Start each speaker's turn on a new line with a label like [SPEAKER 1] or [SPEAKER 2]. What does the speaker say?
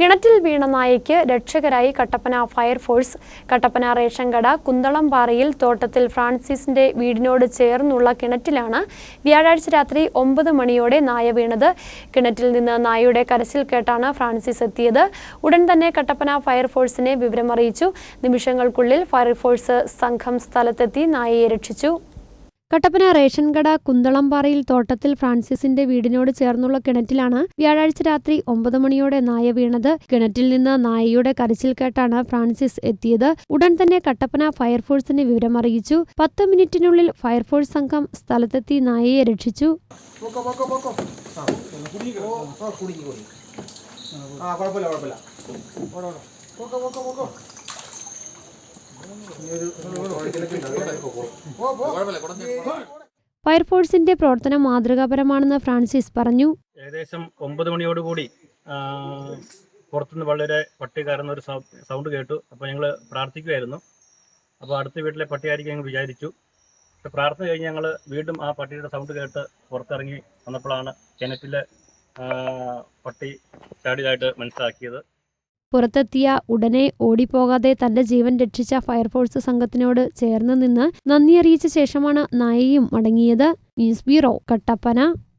[SPEAKER 1] കിണറ്റിൽ വീണ നായയ്ക്ക് രക്ഷകരായി Kattappana fire force. Kattappana ration കട കുന്തളംപാറയിൽ തോട്ടത്തിൽ ഫ്രാൻസിസിന്റെ വീടിനോട് ചേർന്നുള്ള കിണറ്റിലാണ് വ്യാഴാഴ്ച രാത്രി ഒമ്പത് മണിയോടെ നായ വീണത്. കിണറ്റിൽ നിന്ന് നായയുടെ കരച്ചിൽ കേട്ടാണ് ഫ്രാൻസിസ് എത്തിയത്. ഉടൻ തന്നെ കട്ടപ്പന ഫയർഫോഴ്സിനെ വിവരമറിയിച്ചു. നിമിഷങ്ങൾക്കുള്ളിൽ ഫയർഫോഴ്സ് സംഘം സ്ഥലത്തെത്തി നായയെ രക്ഷിച്ചു. കട്ടപ്പന റേഷൻ കട കുന്തളംപാറയിൽ തോട്ടത്തിൽ ഫ്രാൻസിസിന്റെ വീടിനോട് ചേർന്നുള്ള കിണറ്റിലാണ് വ്യാഴാഴ്ച രാത്രി ഒമ്പത് മണിയോടെ നായ വീണത്. കിണറ്റിൽ നിന്ന് നായയുടെ കരച്ചിൽ കേട്ടാണ് ഫ്രാൻസിസ് എത്തിയത്. ഉടൻ തന്നെ കട്ടപ്പന ഫയർഫോഴ്സിനെ വിവരമറിയിച്ചു. പത്ത് മിനിറ്റിനുള്ളിൽ ഫയർഫോഴ്സ് സംഘം സ്ഥലത്തെത്തി നായയെ രക്ഷിച്ചു.
[SPEAKER 2] കുഴപ്പമില്ല
[SPEAKER 1] ഫയർഫോഴ്സിന്റെ പ്രവർത്തനം മാതൃകാപരമാണെന്ന് ഫ്രാൻസിസ് പറഞ്ഞു.
[SPEAKER 3] ഏകദേശം ഒമ്പത് മണിയോടുകൂടി പുറത്തുനിന്ന് വളരെ പട്ടി കയറുന്ന ഒരു സൗണ്ട് കേട്ടു. അപ്പോൾ ഞങ്ങൾ പ്രാർത്ഥിക്കുമായിരുന്നു അപ്പോൾ അടുത്ത വീട്ടിലെ പട്ടിയായിരിക്കും ഞങ്ങൾ വിചാരിച്ചു. പക്ഷെ പ്രാർത്ഥന കഴിഞ്ഞ് ഞങ്ങൾ വീണ്ടും ആ പട്ടിയുടെ സൗണ്ട് കേട്ട് പുറത്തിറങ്ങി വന്നപ്പോഴാണ് കിണറ്റിലെ പട്ടി ചാടിയതായിട്ട് മനസ്സിലാക്കിയത്.
[SPEAKER 1] പുറത്തെത്തിയ ഉടനെ ഓടിപ്പോകാതെ തന്റെ ജീവൻ രക്ഷിച്ച ഫയർഫോഴ്സ് സംഘത്തിനോട് ചേർന്ന് നിന്ന് നന്ദി അറിയിച്ച ശേഷമാണ് നായയും മടങ്ങിയത്. News bureau Kattappana.